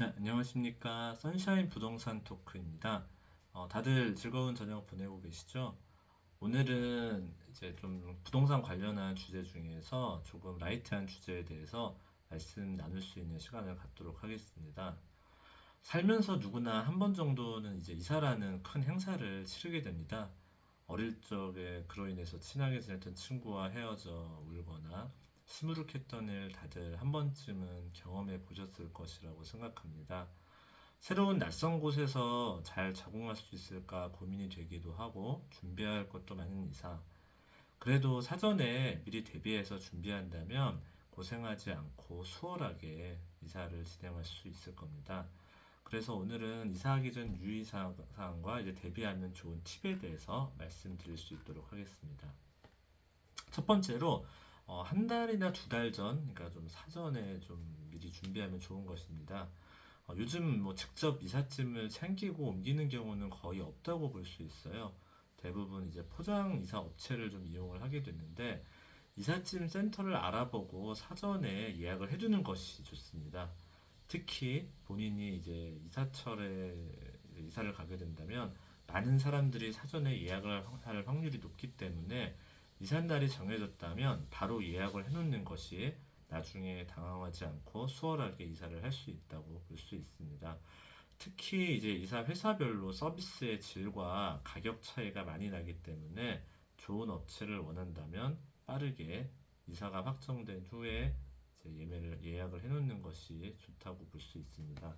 네, 안녕하십니까. 선샤인 부동산 토크입니다. 어, 다들 즐거운 저녁 보내고 계시죠? 오늘은 이제 좀 부동산 관련한 주제 중에서 조금 라이트한 주제에 대해서 말씀 나눌 수 있는 시간을 갖도록 하겠습니다. 살면서 누구나 한 번 정도는 이제 이사라는 큰 행사를 치르게 됩니다. 어릴 적에 그로 인해서 친하게 지냈던 친구와 헤어져 울거나 시무룩했던 일 다들 한 번쯤은 경험해 보셨을 것이라고 생각합니다. 새로운 낯선 곳에서 잘 적응할 수 있을까 고민이 되기도 하고 준비할 것도 많은 이사. 그래도 사전에 미리 대비해서 준비한다면 고생하지 않고 수월하게 이사를 진행할 수 있을 겁니다. 그래서 오늘은 이사하기 전 유의사항과 이제 대비하면 좋은 팁에 대해서 말씀드릴 수 있도록 하겠습니다. 첫 번째로 어, 한 달이나 두 달 전, 그러니까 좀 사전에 좀 미리 준비하면 좋은 것입니다. 어, 요즘 뭐 직접 이삿짐을 챙기고 옮기는 경우는 거의 없다고 볼 수 있어요. 대부분 이제 포장 이사 업체를 좀 이용을 하게 됐는데 이삿짐 센터를 알아보고 사전에 예약을 해두는 것이 좋습니다. 특히 본인이 이제 이사철에 이사를 가게 된다면 많은 사람들이 사전에 예약을 할 확률이 높기 때문에 이삿날이 정해졌다면 바로 예약을 해놓는 것이 나중에 당황하지 않고 수월하게 이사를 할 수 있다고 볼 수 있습니다. 특히 이제 이사 회사별로 서비스의 질과 가격 차이가 많이 나기 때문에 좋은 업체를 원한다면 빠르게 이사가 확정된 후에 예매를 예약을 해놓는 것이 좋다고 볼 수 있습니다.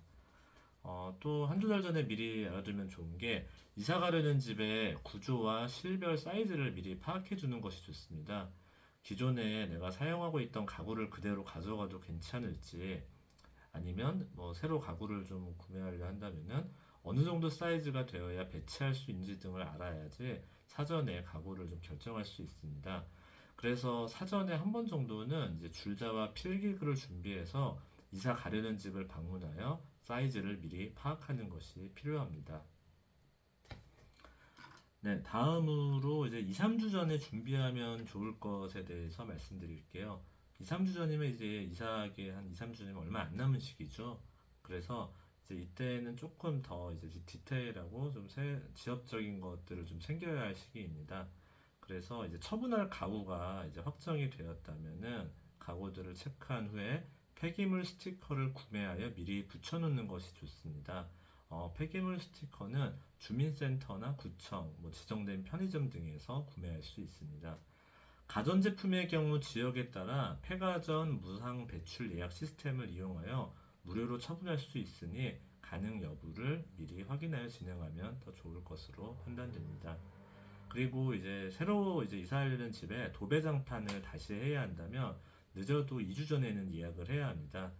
어, 또 한두 달 전에 미리 알아두면 좋은 게 이사 가려는 집의 구조와 실별 사이즈를 미리 파악해 주는 것이 좋습니다. 기존에 내가 사용하고 있던 가구를 그대로 가져가도 괜찮을지 아니면 뭐 새로 가구를 좀 구매하려 한다면은 어느 정도 사이즈가 되어야 배치할 수 있는지 등을 알아야지 사전에 가구를 좀 결정할 수 있습니다. 그래서 사전에 한 번 정도는 이제 줄자와 필기구를 준비해서 이사 가려는 집을 방문하여 사이즈를 미리 파악하는 것이 필요합니다. 네, 다음으로 이제 2, 3주 전에 준비하면 좋을 것에 대해서 말씀드릴게요. 2, 3주 전이면 이제 이사하기 한 2, 3주 전이면 얼마 안 남은 시기죠. 그래서 이제 이때는 조금 더 이제 디테일하고 좀 세- 지엽적인 것들을 좀 챙겨야 할 시기입니다. 그래서 이제 처분할 가구가 이제 확정이 되었다면은 가구들을 체크한 후에 폐기물 스티커를 구매하여 미리 붙여놓는 것이 좋습니다. 어, 폐기물 스티커는 주민센터나 구청, 뭐 지정된 편의점 등에서 구매할 수 있습니다. 가전제품의 경우 지역에 따라 폐가전 무상 배출 예약 시스템을 이용하여 무료로 처분할 수 있으니 가능 여부를 미리 확인하여 진행하면 더 좋을 것으로 판단됩니다. 그리고 이제 새로 이제 이사하려는 집에 도배장판을 다시 해야 한다면 늦어도 2주 전에는 예약을 해야 합니다.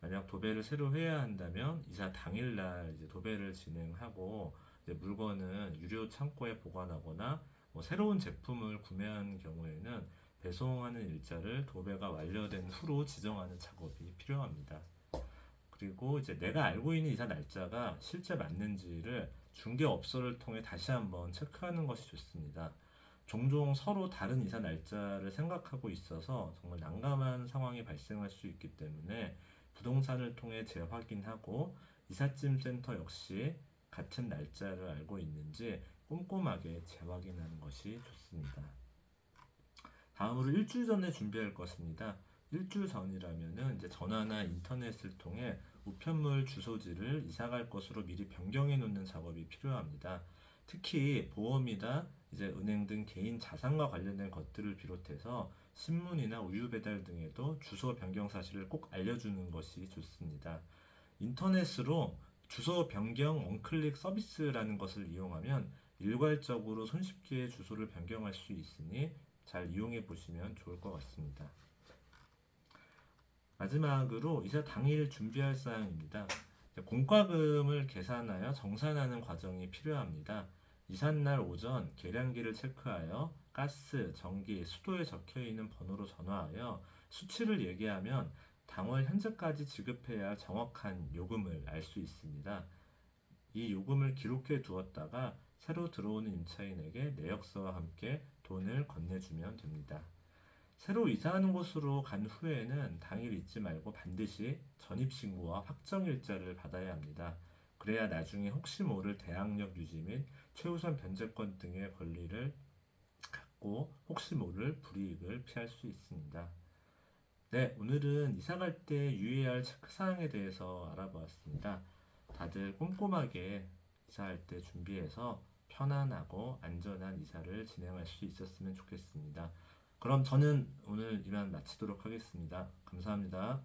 만약 도배를 새로 해야 한다면 이사 당일날 이제 도배를 진행하고 이제 물건은 유료 창고에 보관하거나 뭐 새로운 제품을 구매한 경우에는 배송하는 일자를 도배가 완료된 후로 지정하는 작업이 필요합니다. 그리고 이제 내가 알고 있는 이사 날짜가 실제 맞는지를 중개업소를 통해 다시 한번 체크하는 것이 좋습니다. 종종 서로 다른 이사 날짜를 생각하고 있어서 정말 난감한 상황이 발생할 수 있기 때문에 부동산을 통해 재확인하고 이삿짐 센터 역시 같은 날짜를 알고 있는지 꼼꼼하게 재확인하는 것이 좋습니다. 다음으로 일주일 전에 준비할 것입니다. 일주일 전이라면은 이제 전화나 인터넷을 통해 우편물 주소지를 이사갈 것으로 미리 변경해 놓는 작업이 필요합니다. 특히 보험이나 이제 은행 등 개인 자산과 관련된 것들을 비롯해서 신문이나 우유 배달 등에도 주소 변경 사실을 꼭 알려주는 것이 좋습니다. 인터넷으로 주소 변경 원클릭 서비스라는 것을 이용하면 일괄적으로 손쉽게 주소를 변경할 수 있으니 잘 이용해 보시면 좋을 것 같습니다. 마지막으로 이사 당일 준비할 사항입니다. 공과금을 계산하여 정산하는 과정이 필요합니다. 이삿날 오전 계량기를 체크하여 가스, 전기, 수도에 적혀 있는 번호로 전화하여 수치를 얘기하면 당월 현재까지 지급해야 할 정확한 요금을 알 수 있습니다. 이 요금을 기록해 두었다가 새로 들어오는 임차인에게 내역서와 함께 돈을 건네주면 됩니다. 새로 이사하는 곳으로 간 후에는 당일 잊지 말고 반드시 전입신고와 확정일자를 받아야 합니다. 그래야 나중에 혹시 모를 대항력 유지 및 최우선 변제권 등의 권리를 갖고 혹시 모를 불이익을 피할 수 있습니다. 네, 오늘은 이사 갈 때 유의해야 할 체크사항에 대해서 알아보았습니다. 다들 꼼꼼하게 이사할 때 준비해서 편안하고 안전한 이사를 진행할 수 있었으면 좋겠습니다. 그럼 저는 오늘 이만 마치도록 하겠습니다. 감사합니다.